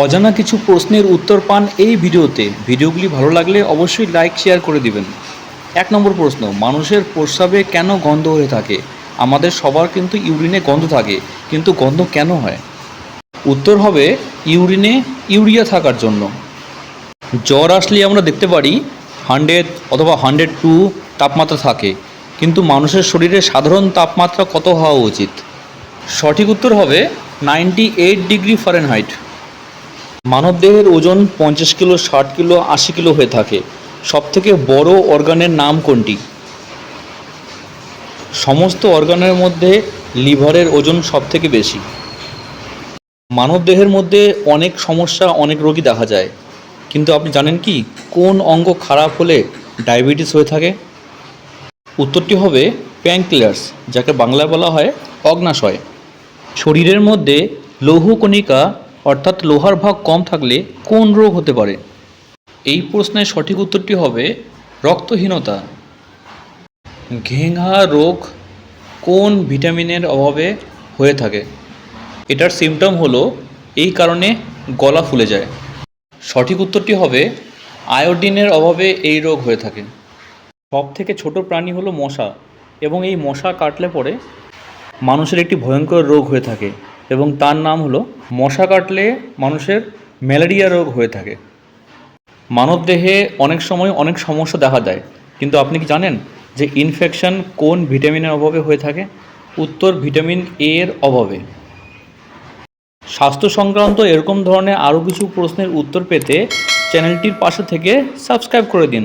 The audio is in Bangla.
অজানা কিছু প্রশ্নের উত্তর পান এই ভিডিওতে। ভিডিওগুলি ভালো লাগলে অবশ্যই লাইক, শেয়ার করে দিবেন। এক নম্বর প্রশ্ন, মানুষের প্রস্রাবে কেন গন্ধ হয়ে থাকে? আমাদের সবার কিন্তু ইউরিনে গন্ধ থাকে, কিন্তু গন্ধ কেন হয়? উত্তর হবে, ইউরিনে ইউরিয়া থাকার জন্য। জ্বর আসলে আমরা দেখতে পারি, হান্ড্রেড অথবা হান্ড্রেড টু তাপমাত্রা থাকে, কিন্তু মানুষের শরীরে সাধারণ তাপমাত্রা কত হওয়া উচিত? সঠিক উত্তর হবে, নাইনটি এইট ডিগ্রি ফারেনহাইট। মানবদেহের ওজন পঞ্চাশ কিলো, ষাট কিলো, আশি কিলো হয়ে থাকে। সবথেকে বড় অর্গানের নাম কোনটি? সমস্ত অর্গানের মধ্যে লিভারের ওজন সবথেকে বেশি। মানবদেহের মধ্যে অনেক সমস্যা, অনেক রোগী দেখা যায়। কিন্তু আপনি জানেন কি? কোন অঙ্গ খারাপ হলে ডায়াবেটিস হয়ে থাকে? উত্তরটি হবে প্যাঙ্কলিয়ার্স যাকে বাংলায় বলা হয় অগ্নাশয়। শরীরের মধ্যে লৌহ কণিকা অর্থাৎ লোহার ভাগ কম থাকলে কোন রোগ হতে পারে? এই প্রশ্নের সঠিক উত্তরটি হবে রক্তহীনতা। ঘেঙা রোগ কোন ভিটামিনের অভাবে হয়ে থাকে? এটার সিমটম হলো এই কারণে গলা ফুলে যায়। সঠিক উত্তরটি হবে আয়োডিনের অভাবে এই রোগ হয়ে থাকে। সব থেকে ছোট প্রাণী হলো মশা এবং এই মশা কাটলে পরে মানুষের একটি ভয়ঙ্কর রোগ হয়ে থাকে। এবং তার নাম হলো মশা কাটলে মানুষের ম্যালেরিয়া রোগ হয়ে থাকে। মানবদেহে অনেক সময় অনেক সমস্যা দেখা দেয়। কিন্তু আপনি কি জানেন যে ইনফেকশন কোন ভিটামিনের অভাবে হয়ে থাকে? উত্তর ভিটামিন এ এর অভাবে। স্বাস্থ্য সংক্রান্ত এরকম ধরনের আরও কিছু প্রশ্নের উত্তর পেতে চ্যানেলটির পাশে থেকে সাবস্ক্রাইব করে দিন।